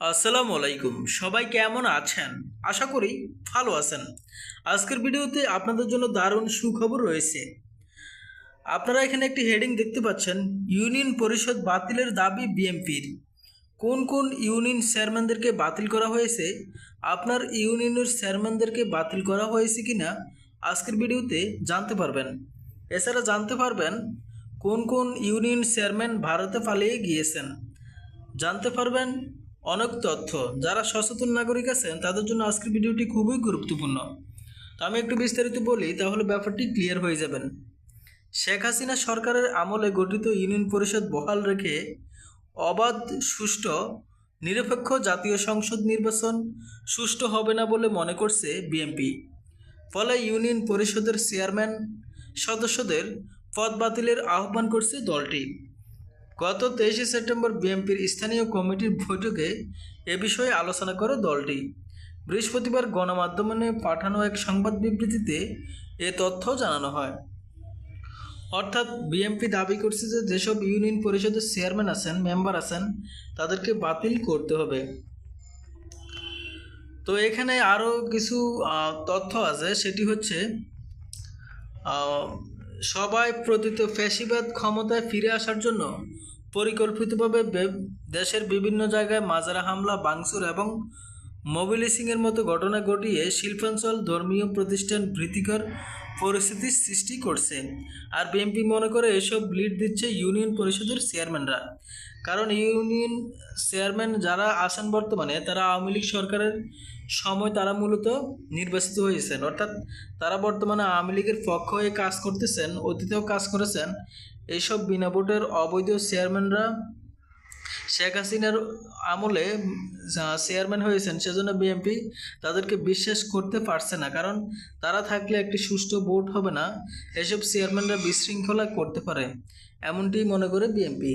আসসালামু আলাইকুম। সবাই কেমন আছেন? আশা করি ভালো আছেন। আজকের ভিডিওতে আপনাদের জন্য দারুণ সুখবর রয়েছে। আপনারা এখানে একটি হেডিং দেখতে পাচ্ছেন, ইউনিয়ন পরিষদ বাতিলের দাবি বিএমপির। কোন কোন ইউনিয়ন চেয়ারম্যানদেরকে বাতিল করা হয়েছে? আপনার ইউনিয়নের চেয়ারম্যানদেরকে বাতিল করা হয়েছে কিনা? আজকের ভিডিওতে জানতে পারবেন। এছাড়া জানতে পারবেন, কোন কোন ইউনিয়ন চেয়ারম্যান ভারতে পালিয়ে গিয়েছেন? জানতে পারবেন অনেক তথ্য। যারা সচেতন নাগরিক আছেন, তাদের জন্য আজকের ভিডিওটি খুবই গুরুত্বপূর্ণ। তো আমি একটু বিস্তারিত বলি, তাহলে ব্যাপারটি ক্লিয়ার হয়ে যাবেন। শেখ হাসিনা সরকারের আমলে গঠিত ইউনিয়ন পরিষদ বহাল রেখে অবাধ, সুষ্ঠু, নিরপেক্ষ জাতীয় সংসদ নির্বাচন সুষ্ঠু হবে না বলে মনে করছে বিএনপি। ফলে ইউনিয়ন পরিষদের চেয়ারম্যান সদস্যদের পদ বাতিলের আহ্বান করছে দলটি। গত তেইশে সেপ্টেম্বর বিএনপির স্থানীয় কমিটির বৈঠকে এ বিষয়ে আলোচনা করে দলটি। বৃহস্পতিবার গণমাধ্যমে পাঠানো এক সংবাদ বিবৃতিতে এ তথ্য জানানো হয়। অর্থাৎ বিএনপি দাবি করছে যে যেসব ইউনিয়ন পরিষদের চেয়ারম্যান আছেন, মেম্বার আছেন, তাদেরকে বাতিল করতে হবে। তো এখানে আরও কিছু তথ্য আছে। সেটি হচ্ছে সবাই প্রতীত ফ্যাসিবাদ ক্ষমতায় ফিরে আসার জন্য পরিকল্পিতভাবে দেশের বিভিন্ন জায়গায় মাজারা হামলা বাংসুর এবং মোবিলাইজিংয়ের মতো ঘটনা ঘটিয়ে শিল্পাঞ্চল ধর্মীয় প্রতিষ্ঠান ভীতিকর পরিস্থিতির সৃষ্টি করছে। আর বিএনপি মনে করে এসব লিড দিচ্ছে ইউনিয়ন পরিষদের চেয়ারম্যানরা। কারণ ইউনিয়ন চেয়ারম্যান যারা আছেন বর্তমানে, তারা আওয়ামী লীগ সরকারের সময় তারা মূলত নির্বাচিত হয়েছেন। অর্থাৎ তারা বর্তমানে আওয়ামী লীগের পক্ষ হয়ে কাজ করতেছেন, অতীতেও কাজ করেছেন। এইসব বিনা ভোটের অবৈধ চেয়ারম্যানরা শেখ হাসিনার আমলে চেয়ারম্যান হয়েছেন সেজন্য বিএনপি তাদেরকে বিশ্বাস করতে পারছে না। কারণ তারা থাকলে একটি সুষ্ঠু ভোট হবে না। এসব চেয়ারম্যানরা বিশৃঙ্খলা করতে পারে এমনটি মনে করে বিএনপি